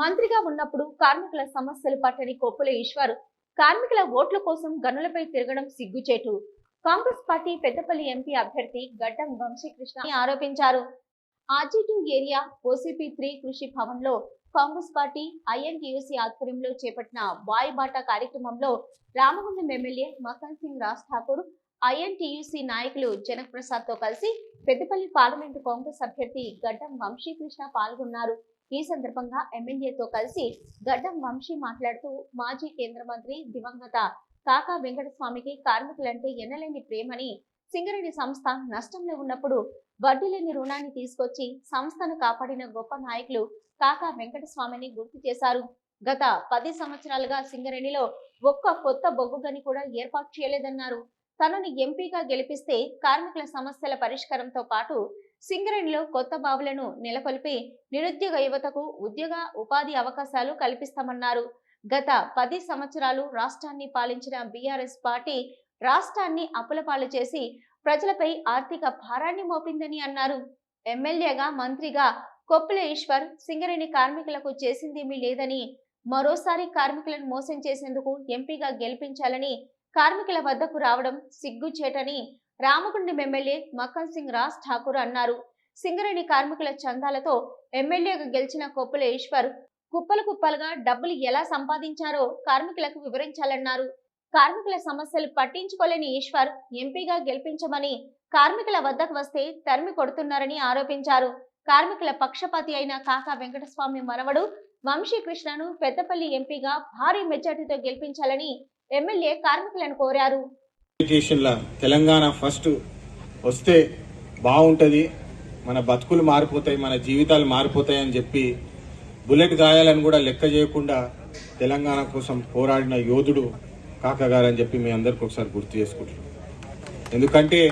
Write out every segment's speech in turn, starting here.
మంత్రిగా ఉన్నప్పుడు కార్మికుల సమస్యలు పట్టని కొప్పుల ఈశ్వర్ కార్మికుల ఓట్ల కోసం గనులపై తిరగడం సిగ్గుచేటు. కాంగ్రెస్ పార్టీ పెద్దపల్లి ఎంపీ అభ్యర్థి గడ్డం వంశీకృష్ణ ఆరోపించారు. ఆర్జీ ఏరియా ఓసీపీ త్రీ కృషి భవన్లో కాంగ్రెస్ పార్టీ ఐఎన్టీయూసీ ఆధ్వర్యంలో చేపట్టిన వాయుబాట కార్యక్రమంలో రామగుండం ఎమ్మెల్యే మకన్ సింగ్ రాజ్ ఠాకూర్ ఐఎన్టీయూసీ నాయకులు జనక్ ప్రసాద్తో కలిసి పెద్దపల్లి పార్లమెంటు కాంగ్రెస్ అభ్యర్థి గడ్డం వంశీకృష్ణ పాల్గొన్నారు. ఈ సందర్భంగా ఎమ్మెల్యేతో కలిసి గడ్డం వంశీ మాట్లాడుతూ మాజీ కేంద్ర మంత్రి దివంగత కాకా వెంకటస్వామికి కార్మికులంటే ఎనలేని ప్రేమని సింగరేణి సంస్థ నష్టంలో ఉన్నప్పుడు వడ్డీ లేని రుణాన్ని తీసుకొచ్చి సంస్థను కాపాడిన గొప్ప నాయకులు కాకా వెంకటస్వామిని గుర్తు చేశారు. గత పది సంవత్సరాలుగా సింగరేణిలో ఒక్క కొత్త బొగ్గు గని కూడా ఏర్పాటు చేయలేదన్నారు. తనని ఎంపీగా గెలిపిస్తే కార్మికుల సమస్యల పరిష్కారంతో పాటు సింగరేణిలో కొత్త బావులను నెలకొల్పి నిరుద్యోగ యువతకు ఉద్యోగ ఉపాధి అవకాశాలు కల్పిస్తామన్నారు. గత పది సంవత్సరాలు రాష్ట్రాన్ని పాలించిన బీఆర్ఎస్ పార్టీ రాష్ట్రాన్ని అప్పులపాలు చేసి ప్రజలపై ఆర్థిక భారాన్ని మోపిందని అన్నారు. ఎమ్మెల్యేగా మంత్రిగా కొప్పుల ఈశ్వర్ సింగరేణి కార్మికులకు చేసిందేమీ లేదని మరోసారి కార్మికులను మోసం చేసేందుకు ఎంపీగా గెలిపించాలని కార్మికుల వద్దకు రావడం సిగ్గుచేటని రామగుండం ఎమ్మెల్యే మక్కన్ సింగ్ రాజ్ ఠాకూర్ అన్నారు. సింగరేణి కార్మికుల చందాలతో ఎమ్మెల్యేగా గెలిచిన కొప్పుల ఈశ్వర్ కుప్పలు కుప్పలుగా డబ్బులు ఎలా సంపాదించారో కార్మికులకు వివరించాలన్నారు. కార్మికుల సమస్యలు పట్టించుకోలేని ఈశ్వర్ ఎంపీగా గెలిపించమని కార్మికుల వద్దకు వస్తే తరిమి కొడుతున్నారని ఆరోపించారు. కార్మికుల పక్షపాతి అయిన కాకా వెంకటస్వామి మనవడు వంశీకృష్ణను పెద్దపల్లి ఎంపీగా భారీ మెజార్టీతో గెలిపించాలని ఎమ్మెల్యే కార్మికులను కోరారు. ఎడ్యుకేషన్ల తెలంగాణ ఫస్ట్ వస్తే బాగుంటుంది. మన బతుకులు మారిపోతాయి మన జీవితాలు మారిపోతాయి అని చెప్పి బుల్లెట్ గాయాలను కూడా లెక్క చేయకుండా తెలంగాణ కోసం పోరాడిన యోధుడు కాకగారు అని చెప్పి మీ అందరికి ఒకసారి గుర్తు చేసుకుంటున్నాం. ఎందుకంటే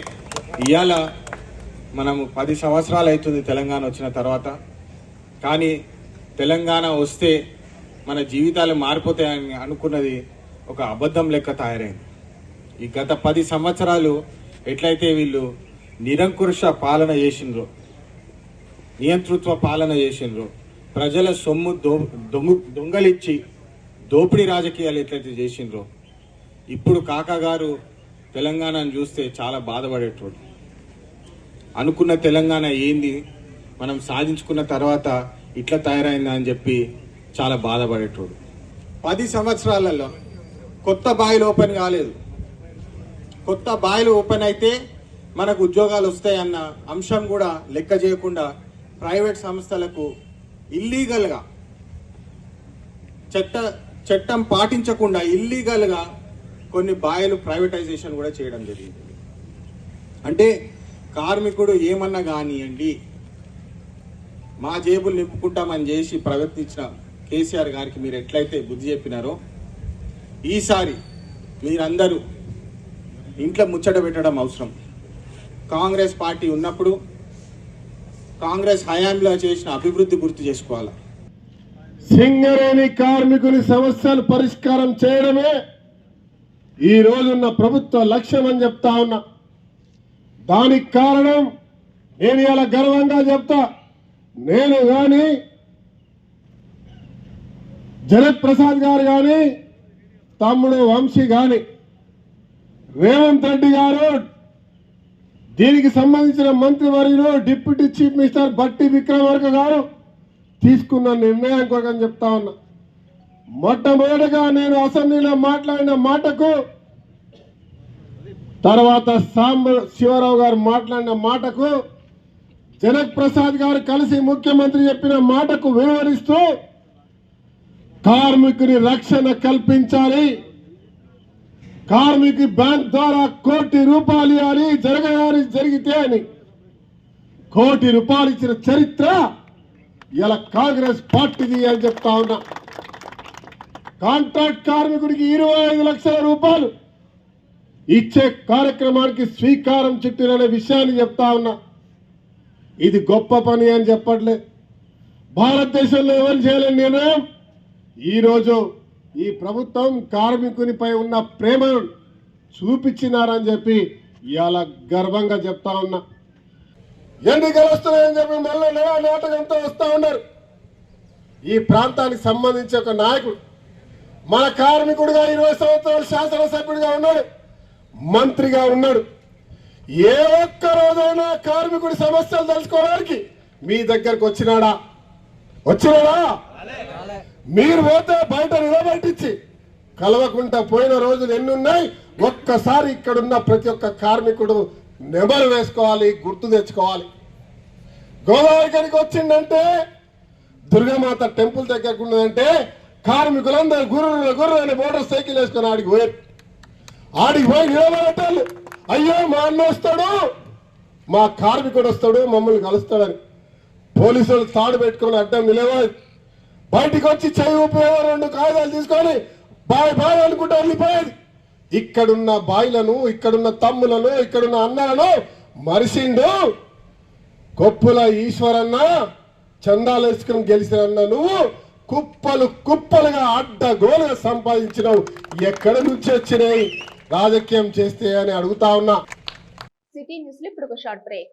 ఇవాళ మనము పది సంవత్సరాలు అవుతుంది తెలంగాణ వచ్చిన తర్వాత. కానీ తెలంగాణ వస్తే మన జీవితాలు మారిపోతాయని అనుకున్నది ఒక అబద్ధం లెక్క తయారైంది. ఈ గత పది సంవత్సరాలు ఎట్లయితే వీళ్ళు నిరంకుశ పాలన చేసిండ్రో నియంతృత్వ పాలన చేసిండ్రో ప్రజల సొమ్ము దో దొంగ దొంగలిచ్చి దోపిడీ రాజకీయాలు ఎట్లయితే చేసిండ్రో ఇప్పుడు కాకాగారు తెలంగాణను చూస్తే చాలా బాధపడేటోడు అనుకున్న తెలంగాణ ఏంది మనం సాధించుకున్న తర్వాత ఇట్లా తయారైందా అని చెప్పి చాలా బాధపడేటోడు పది సంవత్సరాలలో కొత్త బాయిలు ఓపెన్ కాలేదు. కొత్త బాయిలు ఓపెన్ అయితే మనకు ఉద్యోగాలు వస్తాయన్న అంశం కూడా లెక్క చేయకుండా ప్రైవేట్ సంస్థలకు ఇల్లీగల్గా చట్ట చట్టం పాటించకుండా ఇల్లీగల్గా కొన్ని బాయిలు ప్రైవేటైజేషన్ కూడా చేయడం జరిగింది. అంటే కార్మికుడు ఏమన్నా కానివ్వండి మా జేబులు నింపుకుంటామని చేసి ప్రవర్తించిన కేసీఆర్ గారికి మీరు ఎట్లయితే బుద్ధి చెప్పినారో ఈసారి మీరందరూ ఇంట్లో ముచ్చట పెట్టడం అవసరం. కాంగ్రెస్ పార్టీ ఉన్నప్పుడు కాంగ్రెస్ హయాంలో చేసిన అభివృద్ధి గుర్తు చేసుకోవాలి? సింగరేణి కార్మికుని సమస్యలు పరిష్కారం చేయడమే ఈ రోజున్న ప్రభుత్వ లక్ష్యం అని చెప్తా ఉన్నా. దానికి కారణం నేను ఇలా గర్వంగా చెప్తా. నేను గాని జగత్ ప్రసాద్ గారు కానీ తమ్ముడు వంశీ కానీ రేవంత్ రెడ్డి గారు దీనికి సంబంధించిన మంత్రివర్యులు డిప్యూటీ చీఫ్ మినిస్టర్ బట్టి విక్రమార్క గారు తీసుకున్న నిర్ణయం కొరకని చెప్తా ఉన్నా. మొట్టమొదటిగా నేను అసెంబ్లీలో మాట్లాడిన మాటకు తర్వాత సాంబ శివరావు గారు మాట్లాడిన మాటకు జనక్ ప్రసాద్ గారు కలిసి ముఖ్యమంత్రి చెప్పిన మాటకు వివరిస్తూ కార్మికుని రక్షణ కల్పించాలి. కార్మికు బ్యాంక్ ద్వారా కోటి రూపాయలు ఇవ్వాలి జరగని జరిగితే అని. కోటి రూపాయలు ఇచ్చిన చరిత్ర ఇలా కాంగ్రెస్ పార్టీది అని చెప్తా ఉన్నా. కాంట్రాక్ట్ కార్మికుడికి ఇరవై ఐదు లక్షల రూపాయలు ఇచ్చే కార్యక్రమానికి స్వీకారం చుట్టిననే విషయాన్ని చెప్తా ఉన్నా. ఇది గొప్ప పని అని చెప్పట్లే. భారతదేశంలో ఎవరు చేయలేని నిర్ణయం? ఈరోజు ఈ ప్రభుత్వం కార్మికునిపై ఉన్న ప్రేమను చూపించినారని చెప్పి ఇవాళ గర్వంగా చెప్తా ఉన్నా. ఎన్నికలు వస్తున్నాయని చెప్పి మళ్ళీ నాటకంతో వస్తూ ఉన్నారు. ఈ ప్రాంతానికి సంబంధించి ఒక నాయకుడు మన కార్మికుడుగా ఇరవై సంవత్సరాలు శాసనసభ్యుడిగా ఉన్నాడు మంత్రిగా ఉన్నాడు. ఏ ఒక్క రోజైనా కార్మికుడి సమస్యలు తెలుసుకోవడానికి మీ దగ్గరకు వచ్చినాడా? వచ్చినాడా? మీరు పోతే బయట నిలబెట్టించి. కలవకుండా పోయిన రోజులు ఎన్ని ఉన్నాయి ఒక్కసారి ఇక్కడున్న ప్రతి ఒక్క కార్మికుడు నెమరు వేసుకోవాలి గుర్తు తెచ్చుకోవాలి. గోదావరి గడికి వచ్చిందంటే దుర్గామాత టెంపుల్ దగ్గరకు ఉన్నదంటే కార్మికులందరూ గుర్రు గుర్రు అని మోటార్ సైకిల్ వేసుకొని ఆడికి పోయారు. ఆడికి పోయి నిలబడటాలు అయ్యో మా అన్న వస్తాడు మా కార్మికుడు వస్తాడు మమ్మల్ని కలుస్తాడని. పోలీసులు తాడు పెట్టుకుని అడ్డం నిలవాలి బయటికి వచ్చి చెయ్యి ఉపయోగ రెండు కాగితాలు తీసుకొని బాయ్ బాయ్ అనుకుంటూ వెళ్ళిపోయేది. ఇక్కడున్న బాయిలను ఇక్కడున్న తమ్ములను ఇక్కడున్న అన్నలను మరిసిండు. కొప్పుల ఈశ్వరన్న చందాలు వేసుకుని గెలిచిన నువ్వు కుప్పలు కుప్పలుగా అడ్డగోలుగా సంపాదించినావు. ఎక్కడ నుంచి వచ్చినాయి? రాజకీయం చేస్తే అని అడుగుతా ఉన్నా. సిటీ న్యూస్ ఇప్పుడు ఒక షార్ట్ బ్రేక్.